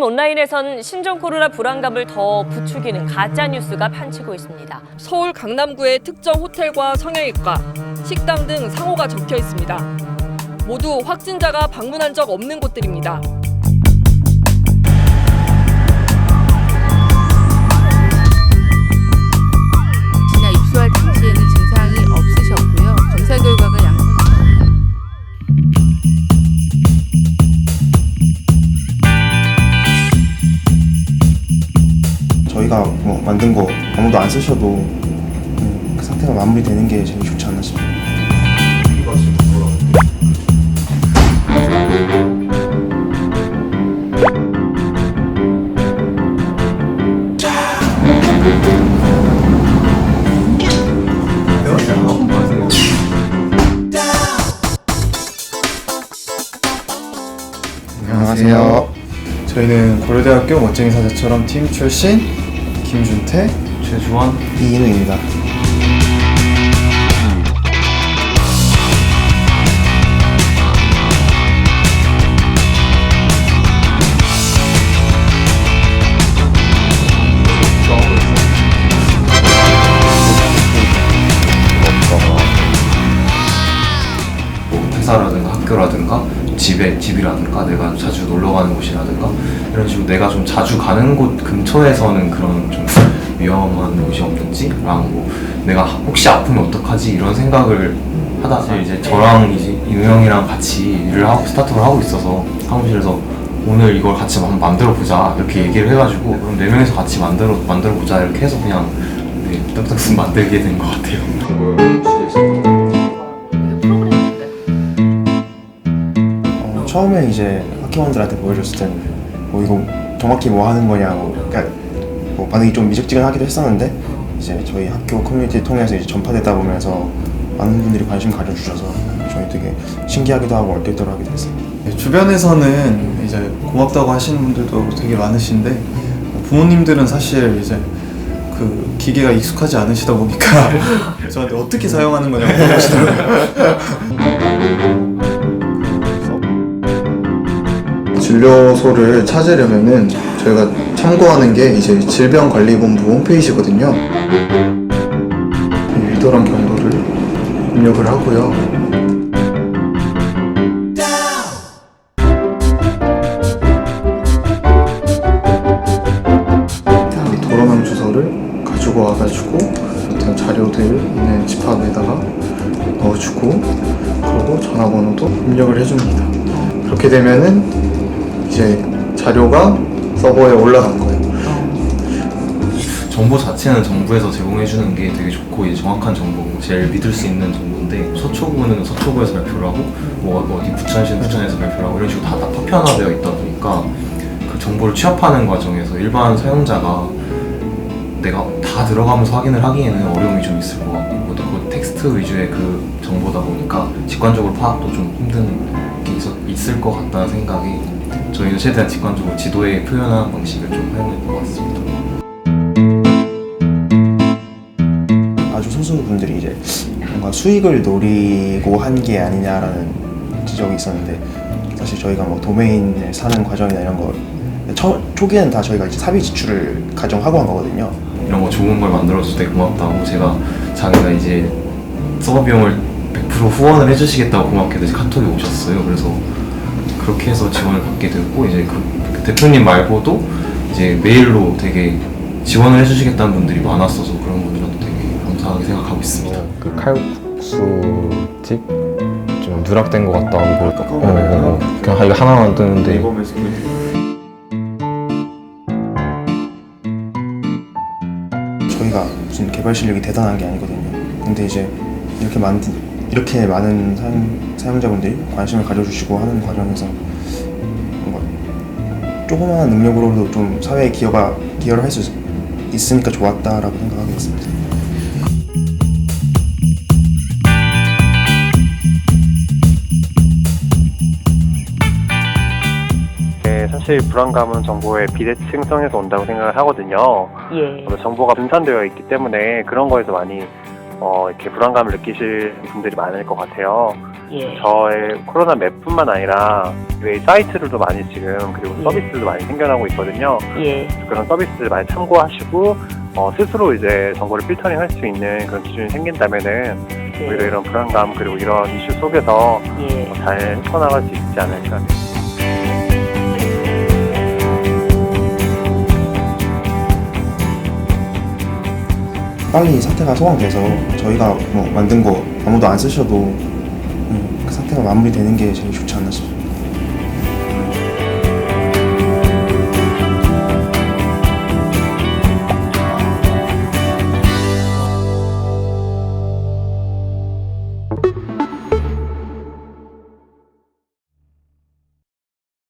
온라인에선 신종 코로나 불안감을 더 부추기는 가짜 뉴스가 판치고 있습니다. 서울 강남구의 특정 호텔과 성형외과, 식당 등 상호가 적혀 있습니다. 모두 확진자가 방문한 적 없는 곳들입니다. 저희가 뭐 만든 거 아무도 안 쓰셔도 음, 그 상태가 마무리되는 게 제일 좋지 않나 싶어요. 안녕하세요. 저희는 고려대학교 멋쟁이 사자처럼 팀 출신 김준태, 최주환 이인우입니다. 뭐 회사라든가 학교라든가 집에 집이라든가 내가 자주 놀러 가는 곳이라든가 이런 식으로 내가 좀 자주 가는 곳 근처에서는 그런 좀 위험한 곳이 없는지랑 뭐 내가 혹시 아프면 어떡하지? 이런 생각을 하다 사실 이제 저랑 이제 이우 형이랑 같이 일을 하고 스타트업을 하고 있어서 사무실에서 오늘 이걸 같이 한번 만들어 보자 이렇게 얘기를 해가지고 그럼 네 명이서 같이 만들어 만들어 보자 이렇게 해서 그냥 네, 떡떡순 만들게 된 것 같아요. 처음에 이제 학교원들한테 보여줬을 때는 뭐 이거 정확히 뭐 하는 거냐고 그러니까 뭐 반응이 좀 미적지근하기도 했었는데 이제 저희 학교 커뮤니티 통해서 이제 전파되다 보면서 많은 분들이 관심 가져주셔서 저희 되게 신기하기도 하고 얼떨떨하기도 했어요. 네, 주변에서는 이제 고맙다고 하시는 분들도 되게 많으신데 부모님들은 사실 이제 그 기계가 익숙하지 않으시다 보니까 저한테 어떻게 사용하는 거냐고 물어보시더라고요. 진료소를 찾으려면은 저희가 참고하는 게 이제 질병관리본부 홈페이지거든요. 이 위도랑 경로를 입력을 하고요. 이 도로명 주소를 가지고 와가지고 어떤 자료들 있는 집합에다가 넣어주고 그리고 전화번호도 입력을 해줍니다. 그렇게 되면은 이제 자료가 서버에 올라간 거예요. 정보 자체는 정부에서 제공해 주는 게 되게 좋고 이제 정확한 정보고 제일 믿을 수 있는 정보인데 서초구는 서초구에서 발표를 하고 뭐 어디 부천시는 부천에서 발표를 하고 이런 식으로 다, 다 파편화되어 있다 보니까 그 정보를 취합하는 과정에서 일반 사용자가 내가 다 들어가면서 확인을 하기에는 어려움이 좀 있을 것 같고 그것도 그 텍스트 위주의 그 정보다 보니까 직관적으로 파악도 좀 힘든 게 있을 것 같다는 생각이 저희는 최대한 직관적으로 지도에 표현하는 방식을 좀 사용했던 것 같습니다. 아주 소수 분들이 이제 뭔가 수익을 노리고 한 게 아니냐라는 지적이 있었는데 사실 저희가 뭐 도메인을 사는 과정이나 이런 거 처, 초기에는 다 저희가 이제 사비 지출을 가정하고 한 거거든요. 이런 거 좋은 걸 만들어줘서 되게 고맙다고 제가 자기가 이제 서버 비용을 100% 후원을 해주시겠다고 고맙게도 이제 카톡이 오셨어요. 그래서 그렇게 해서 지원을 받게 됐고 이제 그, 그 대표님 말고도 이제 메일로 되게 지원을 해주시겠다는 분들이 많았어서 그런 분들한테 되게 감사하게 생각하고 있습니다. 그 칼국수집 좀 누락된 것 같다고 어, 어, 어. 그냥 이거 하나만 뜨는데 저희가 무슨 개발 실력이 대단한 게 아니거든요. 근데 이제 이렇게 많은 이렇게 많은 사용, 사용자분들이 관심을 가져주시고 하는 과정에서 뭔가 조그마한 능력으로도 좀 사회에 기여가 기여를 할 수 있으니까 좋았다라고 생각하게 됐습니다. 네, 사실 불안감은 정보의 비대칭성에서 온다고 생각을 하거든요. 예. 정보가 분산되어 있기 때문에 그런 거에서 많이 어, 이렇게 불안감을 느끼실 분들이 많을 것 같아요. 예. 저의 코로나 맵뿐만 아니라 외 사이트들도 많이 지금 그리고 예. 서비스들도 많이 생겨나고 있거든요. 예. 그런 서비스들 많이 참고하시고 어, 스스로 이제 정보를 필터링 할 수 있는 그런 기준이 생긴다면은 오히려 이런 불안감 그리고 이런 이슈 속에서 예. 어, 잘 풀어나갈 수 있지 않을까. 빨리 사태가 소강돼서 저희가 뭐 만든 거 아무도 안 쓰셔도 음, 그 사태가 마무리되는 게 제일 좋지 않나 싶어요.